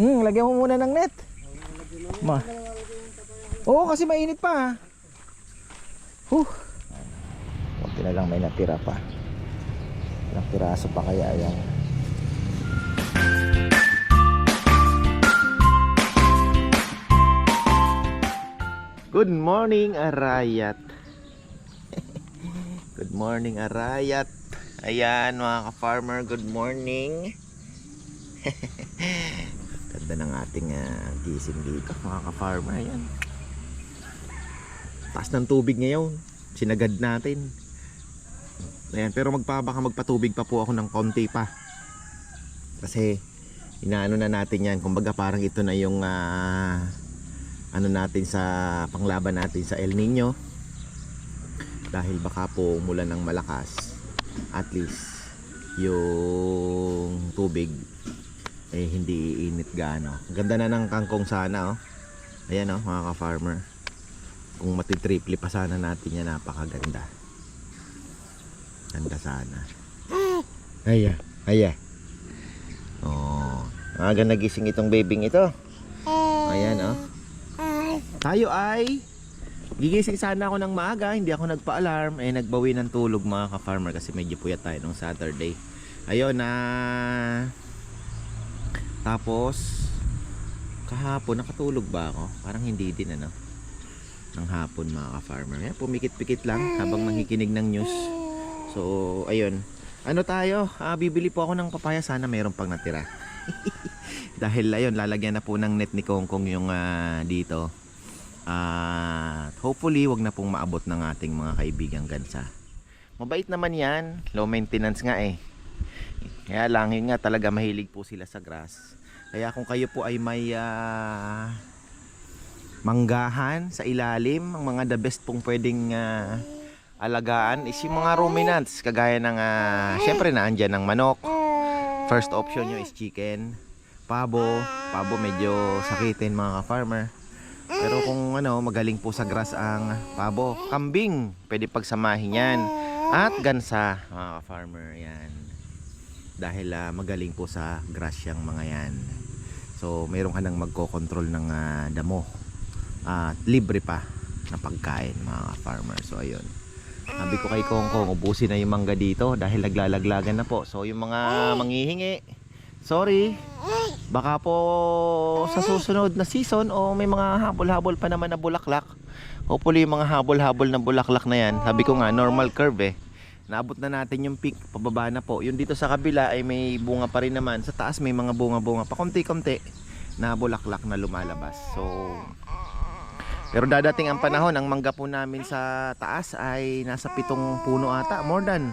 Hmm, lagyan mo muna ng net. Ma. Oo, kasi mainit pa. Huh. Kunti na lang may natira pa. Ilang piraso pa kaya yan. Good morning, Arayat. good morning, Arayat. Ayan, mga ka-farmer, good morning. Ganda ng ating ah, gising dito, mga ka-farmer. Ayan. Taas ng tubig ngayon. Sinagad natin. Ayan, pero magpabaka magpatubig pa po ako ng konti pa. Kasi inaano na natin yan. Kumbaga parang ito na yung ah, ano natin sa panglaban natin sa El Nino. Dahil baka po umulan ng malakas. At least yung tubig eh hindi iinit gaano. Ang Ganda na ng kangkong sana oh. Ayan oh mga ka-farmer. Kung matitriple pa sana natin yan napakaganda. Ganda sana. Aya, aya. Oh, aga nagising itong babing ito. Ayan oh. Tayo ay gigising sana ako ng maaga, hindi ako nagpa-alarm, eh nagbawi ng tulog mga ka-farmer kasi medyo puyat tayo nung Saturday. Ayun na tapos kahapon nakatulog ba ako? Parang hindi din ano. Ng hapon mga ka-farmer. Yan, pumikit-pikit lang habang nakikinig ng news. So, ayun. Ano tayo? Ah, bibili po ako ng papaya. Sana mayroon pang natira. Dahil ayun, lalagyan na po ng net ni Kongkong yung ah, dito. At hopefully, wag na pong maabot ng ating mga kaibigang gansa. Mabait naman yan. Low maintenance nga eh. Kaya lang, yun nga talaga mahilig po sila sa grass. Kaya kung kayo po ay may ah, manggahan sa ilalim, ang mga the best pong pwedeng ah, alagaan is yung mga ruminants. Kagaya ng, uh, syempre naandyan ng manok. First option nyo is chicken. Pabo. Pabo medyo sakitin mga ka-farmer. Pero kung ano, magaling po sa grass ang pabo. Kambing, pwede pagsamahin yan. At gansa, mga ka-farmer, yan. Dahil ah, magaling po sa grass yung mga yan. So, mayroon ka nang magko-control ng ah, damo. At libre pa na pagkain, mga ka-farmer. So, ayun. Sabi ko kay Kongkong, ubusin na yung mangga dito dahil naglalaglagan na po. So, yung mga manghihingi, sorry, baka po sa susunod na season o may mga habol-habol pa naman na bulaklak. Hopefully yung mga habol-habol na bulaklak na yan. Sabi ko nga, normal curve eh. Naabot na natin yung peak, pababa na po. Yung dito sa kabila ay may bunga pa rin naman. Sa taas may mga bunga-bunga pa konti-konti na bulaklak na lumalabas. So, pero dadating ang panahon, ang mangga po namin sa taas ay nasa pitong puno ata. More than.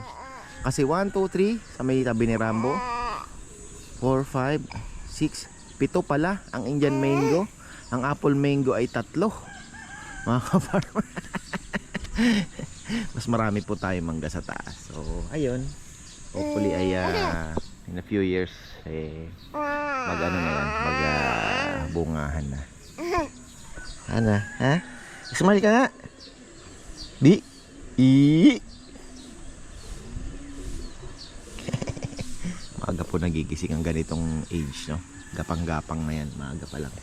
Kasi 1, 2, 3 sa may tabi ni Rambo. 4, 5, 6, pito pala ang Indian mango. Ang apple mango ay tatlo. Mga ka-farmer. Mas marami po tayo mangga sa taas. So, ayun. Hopefully ay ah, in a few years eh mag ano na yan, mag ah, bungahan na. Ano? Ha? Smile ka nga. Di. I. Maaga po nagigising ang ganitong age, no? Gapang-gapang na yan. Maaga pa lang.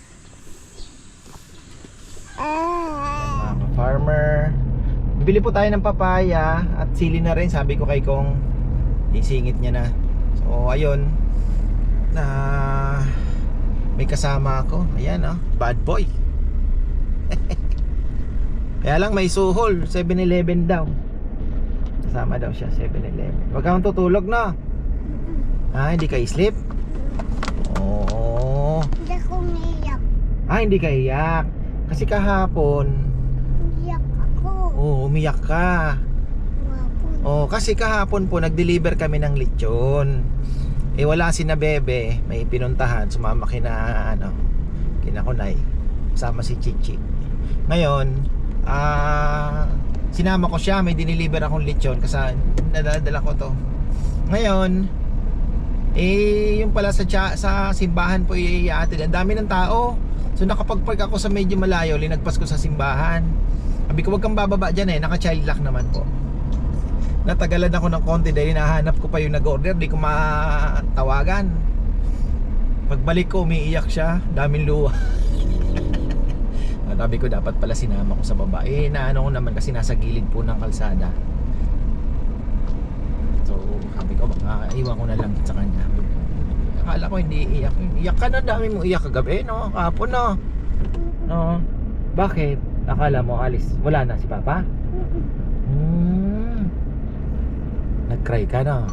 Ayan, mga farmer. Bili po tayo ng papaya at sili na rin. Sabi ko kay Kong, isingit niya na. So, ayun. Na may kasama ako. Ayan, oh. Bad boy. Kaya lang may suhol, 7-Eleven daw. Kasama daw siya, 7-Eleven. Huwag kang tutulog na. Ah, hindi ka sleep? Oo. Hindi ako umiyak. Ah, hindi ka iyak. Kasi kahapon. Oh, umiyak ka. Oh, kasi kahapon po nag-deliver kami ng lechon. Eh wala si na bebe, may pinuntahan, sumama kina ano, kina Kunay. Sama si Chichi. Ngayon, ah sinama ko siya, may diniliver akong lechon kasi nadadala ko to. Ngayon, eh yung pala sa tsa- sa simbahan po iatid. Ang dami ng tao. So nakapag-park ako sa medyo malayo, linagpas ko sa simbahan. Sabi ko wag kang bababa diyan eh, naka-child lock naman po. Natagalan ako ng konti dahil hinahanap ko pa yung nag-order, di ko matawagan. Pagbalik ko, umiiyak siya. Daming luha. Ah, Sabi ko dapat pala sinama ko sa baba. Eh, naano ko naman kasi nasa gilid po ng kalsada. So, sabi ko baka iwan ko na lang sa kanya. Akala ko hindi iiyak. Iyak ka na, dami mo iyak kagabi, no? Kahapon, no? No? Bakit? Akala mo alis. Wala na si Papa? Hmm. Nag-cry ka na.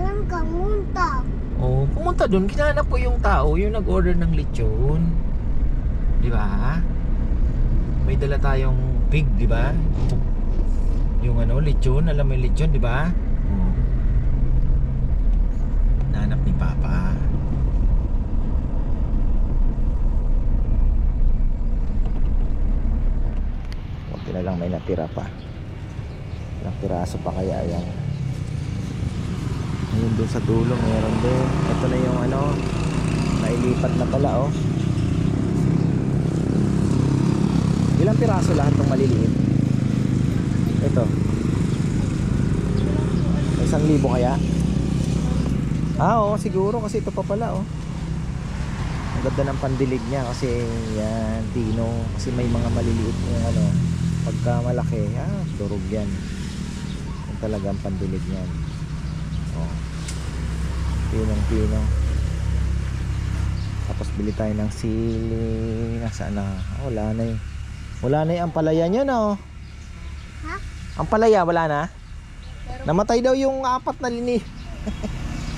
Saan ka munta? Oh, pumunta doon, kinanap ko yung tao, yung nag-order ng lechon. Di ba? May dala tayong pig, di ba? Yung ano, lechon, alam mo yung lechon, di ba? Oh. Nanap ni Papa. Na lang may natira pa. Ilang piraso pa kaya yan. Ayun doon sa dulo meron din. Ito na yung ano, nailipat na pala oh. Ilang piraso lahat ng maliliit? Ito. Isang libo kaya? Ah, oo, siguro kasi ito pa pala oh. Ang ganda ng pandilig niya kasi yan, tino. Kasi may mga maliliit yung ano, pagka malaki, ah, durog yan. Yung talagang pandilig niyan. Oh. Pinong pino. Tapos bili tayo ng sili. Nasaan na? Ah, Wala na eh. Wala na yung ampalaya niya na oh. Ha? Ampalaya, wala na? Namatay daw yung apat na lini.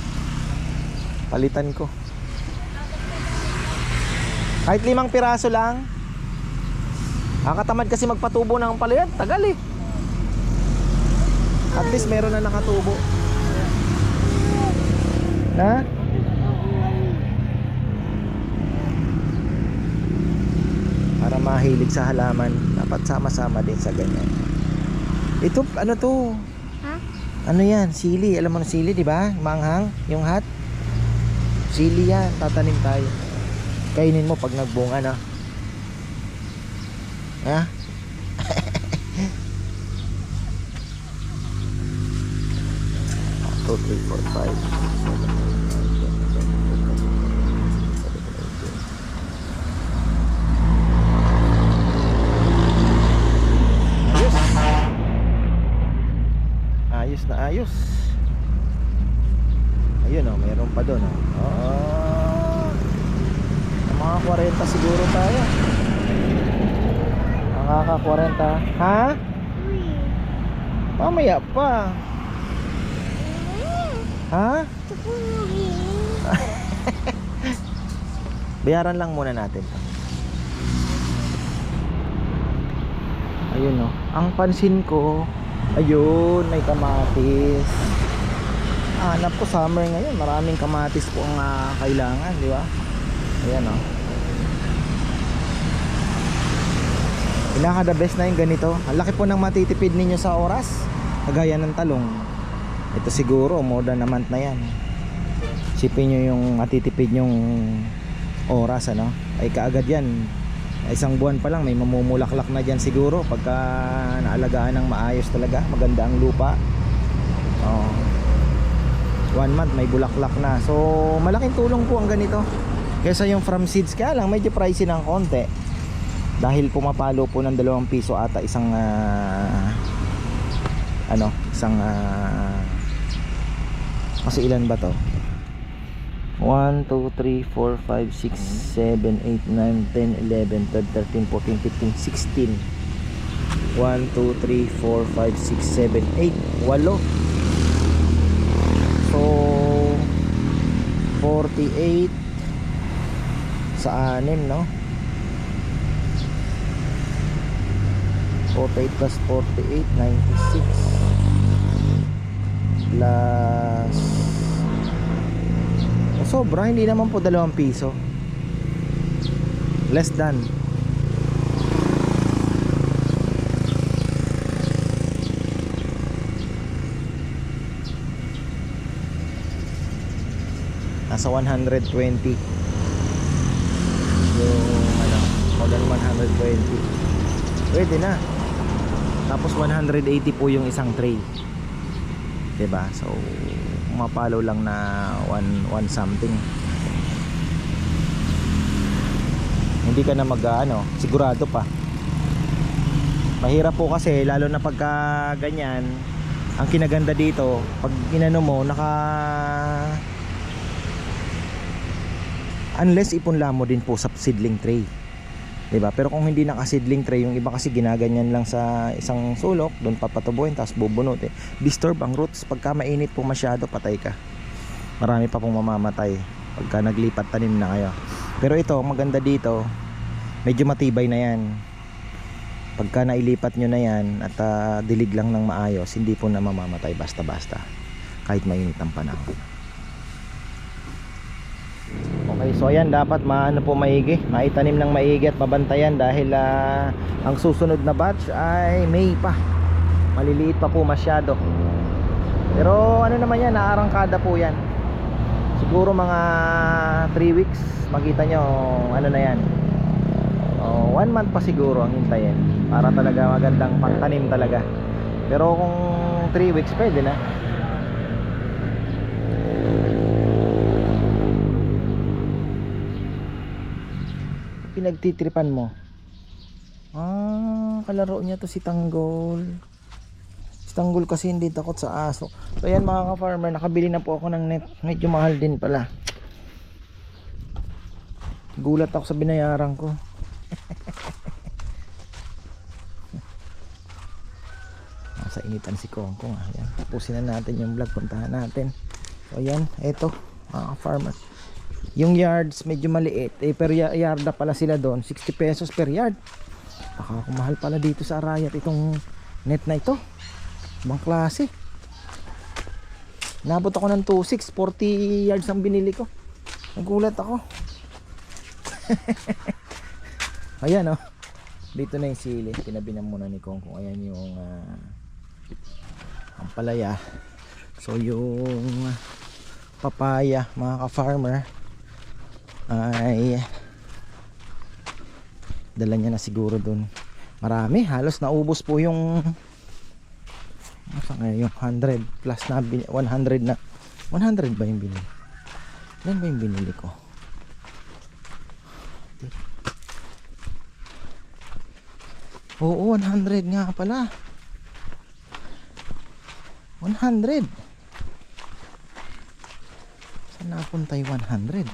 Palitan ko. Kahit limang piraso lang. Nakakatamad kasi magpatubo ng ampalaya. Tagal eh. At least meron na nakatubo. Na? Para mahilig sa halaman, dapat sama-sama din sa ganyan. Ito, ano to? Ha? Ano yan? Sili. Alam mo na sili, di ba? Manghang, yung hat. Sili yan. Tatanim tayo. Kainin mo pag nagbunga na. Ha? Two, three, four, five, Ayos. Ayos na ayos. Ayun oh, mayroon pa doon oh. Oh. Mga 40 siguro tayo. Nakaka 40. Ha? Uy. Mamaya pa. Ha? Bayaran lang muna natin. Ayun no. Ang pansin ko, ayun, may kamatis. Hanap ko summer ngayon, maraming kamatis po ang ah, kailangan, di ba? Ayan no. Pinaka the best na yung ganito. Ang laki po ng matitipid ninyo sa oras. Kagaya ng talong. Ito siguro, more than a month na yan. Sipin nyo yung matitipid yung oras ano ay kaagad yan isang buwan pa lang may mamumulaklak na dyan siguro pagka naalagaan ng maayos talaga maganda ang lupa oh. one month may bulaklak na so malaking tulong po ang ganito kesa yung from seeds kaya lang medyo pricey ng konti dahil pumapalo po ng dalawang piso ata isang ah, ano isang ah, kasi ilan ba to? 1, 2, 3, 4, 5, 6, 7, 8, 9, 10, 11, 12, 13, 14, 15, 16 1, 2, 3, 4, 5, 6, 7, 8 Walo. So 48 Sa 6 no 48 plus 48 96 Plus Sobra, hindi naman po dalawang piso. Less than. Nasa 120. Yung ano, more than 120. Pwede na tapos 180 po yung isang tray. 'di ba so mapalo lang na one, one something. Hindi ka na mag ah, ano, sigurado pa. Mahirap po kasi lalo na pagka ganyan. Ang kinaganda dito pag inano mo naka unless ipunla mo din po sa seedling tray. 'Di ba? Pero kung hindi naka seedling tray, yung iba kasi ginaganyan lang sa isang sulok, doon papatubuhin tapos bubunutin. Disturb ang roots pagka mainit po masyado, patay ka. Marami pa pong mamamatay pagka naglipat tanim na kayo. Pero ito, maganda dito, medyo matibay na 'yan. Pagka nailipat nyo na yan at ah, dilig lang ng maayos, hindi po na mamamatay basta-basta kahit mainit ang panahon. Okay, so ayan dapat maano po maigi, maitanim ng maigi at mabantayan dahil ah, ang susunod na batch ay May pa. Maliliit pa po masyado. Pero ano naman yan, naarangkada po yan. Siguro mga 3 weeks, makita nyo ano na yan. Oh, one month pa siguro ang hintayin para talaga magandang pangtanim talaga. Pero kung 3 weeks pwede na. Pinagtitripan mo. Ah, kalaro niya to si Tanggol. Si Tanggol kasi hindi takot sa aso. So yan mga ka-farmer, nakabili na po ako ng net. Medyo mahal din pala. Gulat ako sa binayaran ko. Nasa initan si Kongkong ah. Yan. Tapusin na natin yung vlog. Puntahan natin. So yan, eto mga farmer. Yung yards medyo maliit. Eh, per ya- yarda pala sila doon. 60 pesos per yard. Baka kung mahal pala dito sa Arayat itong net na ito. Ibang klase. Nabot ako ng 2.6. 40 yards ang binili ko. Nagulat ako. Ayan oh. Dito na yung sili. Tinabi na muna ni Kong kung ayan yung ah, ang palaya. So yung papaya mga ka-farmer ay dala niya na siguro dun. Marami. Halos naubos po yung yung 100 plus na bin- 100 na 100 ba yung binili? Yan ba yung binili ko? Oo, 100 nga pala. 100. Saan napunta yung 100?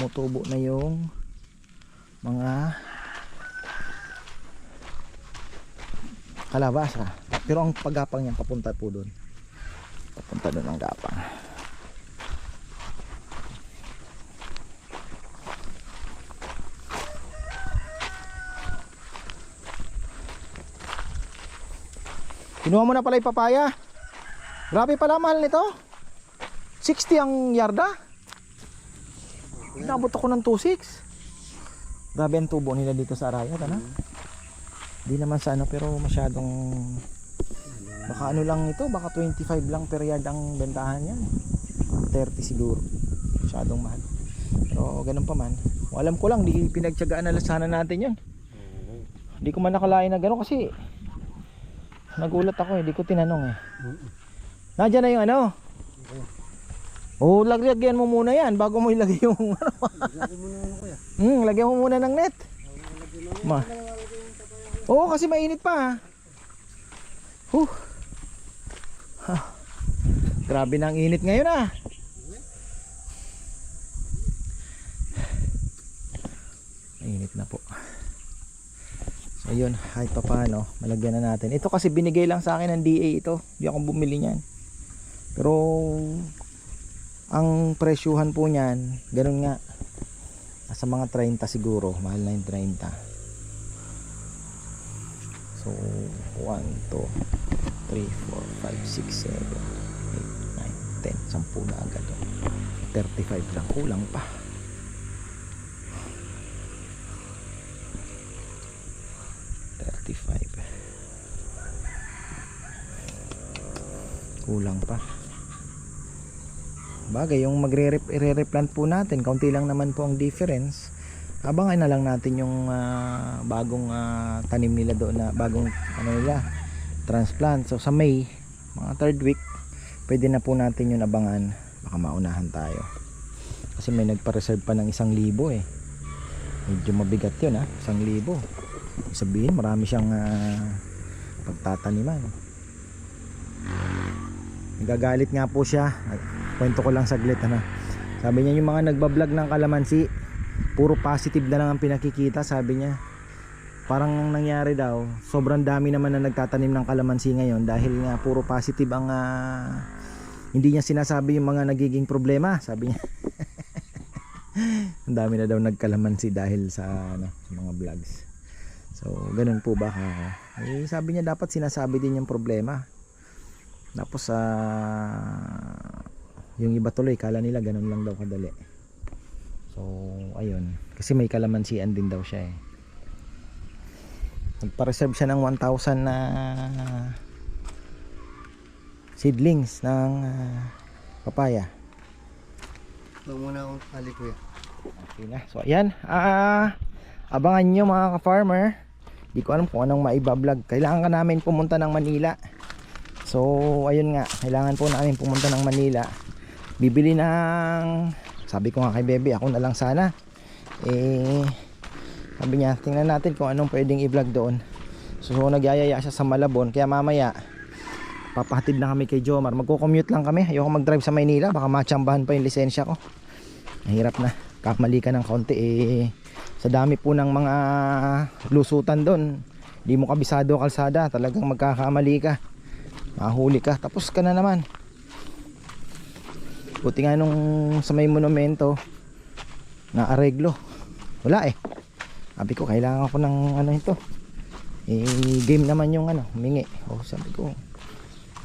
Tumutubo na yung mga kalabasa. Pero ang paggapang niyan papunta po doon. Papunta doon ang gapang. Kinuha mo na pala yung papaya. Grabe pala mahal nito. 60 ang yarda. Nabot ako ng 2.6. Grabe ang tubo nila dito sa Arayat, ano? Di naman sa ano pero masyadong baka ano lang ito, baka 25 lang per yard ang bentahan yan. 30 siguro. Masyadong mahal. Pero ganun pa man. Alam ko lang, di pinagtyagaan na sana natin yun. Hindi ko man nakalain na gano'n kasi nagulat ako eh, di ko tinanong eh. Nandiyan na yung ano? Oh, lagyan mo muna yan bago mo ilagay yung ano. Hmm, lagyan mo muna ng net. Ma. Oo, kasi mainit pa. Huh. Ha. Grabe na ang init ngayon ah. Mainit na po. So yun, kahit pa paano, malagyan na natin. Ito kasi binigay lang sa akin ng DA ito. Hindi ako bumili niyan. Pero ang presyuhan po niyan, ganun nga. Nasa mga 30 siguro, mahal na yung 30. So, 1, 2, 3, 4, 5, 6, 7, 8, 9, 10, 10 na agad. oh. 35 lang, kulang pa. Kulang pa. Bagay, yung magre-replant po natin, kaunti lang naman po ang difference. Abangan na lang natin yung ah, bagong ah, tanim nila doon na bagong ano nila, transplant. So sa May, mga third week, pwede na po natin yun abangan. Baka maunahan tayo. Kasi may nagpa-reserve pa ng isang libo eh. Medyo mabigat yun ha, isang libo. Sabihin, marami siyang ah, pagtataniman. Nagagalit nga po siya. Kwento ko lang saglit ano. Sabi niya yung mga nagbablog ng kalamansi, puro positive na lang ang pinakikita, sabi niya. Parang ang nangyari daw, sobrang dami naman na nagtatanim ng kalamansi ngayon dahil nga puro positive ang ah, hindi niya sinasabi yung mga nagiging problema, sabi niya. ang dami na daw nagkalamansi dahil sa ano, sa mga vlogs. So, ganun po ba kako? Eh, sabi niya dapat sinasabi din yung problema. Tapos sa yung iba tuloy kala nila ganun lang daw kadali. So, ayun. Kasi may kalamansian din daw siya eh. Nagpa-reserve siya ng 1,000 na seedlings ng ah, papaya. Ito muna akong tali kuya. Okay na. So ayan, ah abangan nyo mga ka-farmer. Di ko alam kung anong maibablog. Kailangan ka namin pumunta ng Manila. So ayun nga, kailangan po namin pumunta ng Manila. Bibili ng sabi ko nga kay Bebe, ako na lang sana. Eh sabi niya, tingnan natin kung anong pwedeng i-vlog doon. So, nagyayaya siya sa Malabon, kaya mamaya papahatid na kami kay Jomar. Magko-commute lang kami. Ayoko mag-drive sa Maynila, baka matsambahan pa yung lisensya ko. Mahirap na. Kamali ka ng konti eh. Sa dami po ng mga lusutan doon. Di mo kabisado kalsada. Talagang magkakamali ka. Mahuli ka. Tapos ka na naman. Buti nga nung sa may monumento na areglo. Wala eh. Sabi ko kailangan ko ng ano ito. Eh, game naman yung ano, humingi. O sabi ko,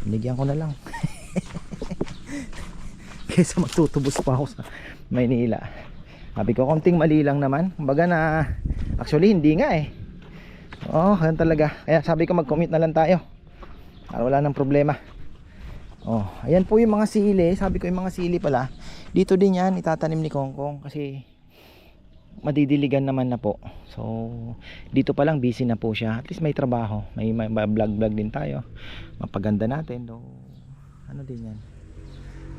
binigyan ko na lang. Kesa magtutubos pa ako sa Maynila. Sabi ko, konting mali lang naman. Kumbaga na, actually hindi nga eh. Oh, ganun talaga. Kaya sabi ko mag-commit na lang tayo. Para wala nang problema. Oh, ayan po yung mga sili. Sabi ko yung mga sili pala. Dito din yan, itatanim ni Kongkong. Kasi madidiligan naman na po. So, dito pa lang busy na po siya. At least may trabaho. May, may vlog-vlog din tayo. Mapaganda natin. Do, ano din yan?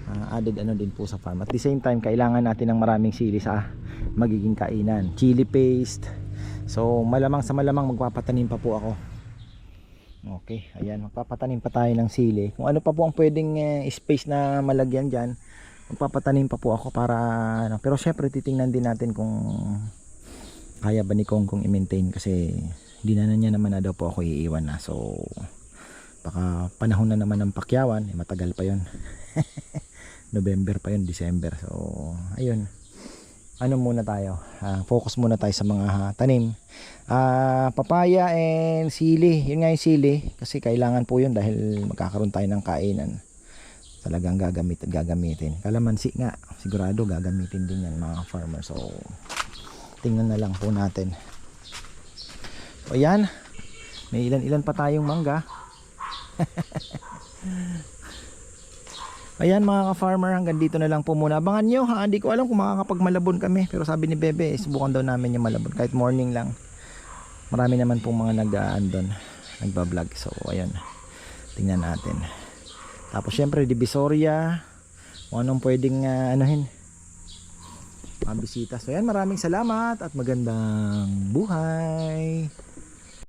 Ah, added ano din po sa farm. At the same time, kailangan natin ng maraming sili sa magiging kainan. Chili paste. So, malamang sa malamang magpapatanim pa po ako. Okay, ayan, magpapatanim pa tayo ng sili. Kung ano pa po ang pwedeng eh, space na malagyan dyan, magpapatanim pa po ako para ano. Pero syempre, titingnan din natin kung kaya ba ni Kong kong i-maintain kasi hindi na, niya naman na daw po ako iiwan na. So, baka panahon na naman ng pakyawan, eh, matagal pa yon November pa yun, December. So, ayun. Ano muna tayo? Ah, focus muna tayo sa mga ah, tanim. Ah, papaya and sili. Yun nga yung sili kasi kailangan po yun dahil magkakaroon tayo ng kainan. Talagang gagamit at gagamitin. Kalamansi nga, sigurado gagamitin din yan mga farmer. So, tingnan na lang po natin. So, ayan. May ilan-ilan pa tayong mangga. Ayan mga ka-farmer, hanggang dito na lang po muna. Abangan nyo ha, hindi ko alam kung makakapag-malabon kami. Pero sabi ni Bebe, eh, subukan daw namin yung malabon. Kahit morning lang. Marami naman pong mga nag-aan doon. Nagbablog. So, ayan. Tingnan natin. Tapos syempre, Divisoria. Kung anong pwedeng uh, anuhin. Mga bisita. So, ayan, maraming salamat at magandang buhay.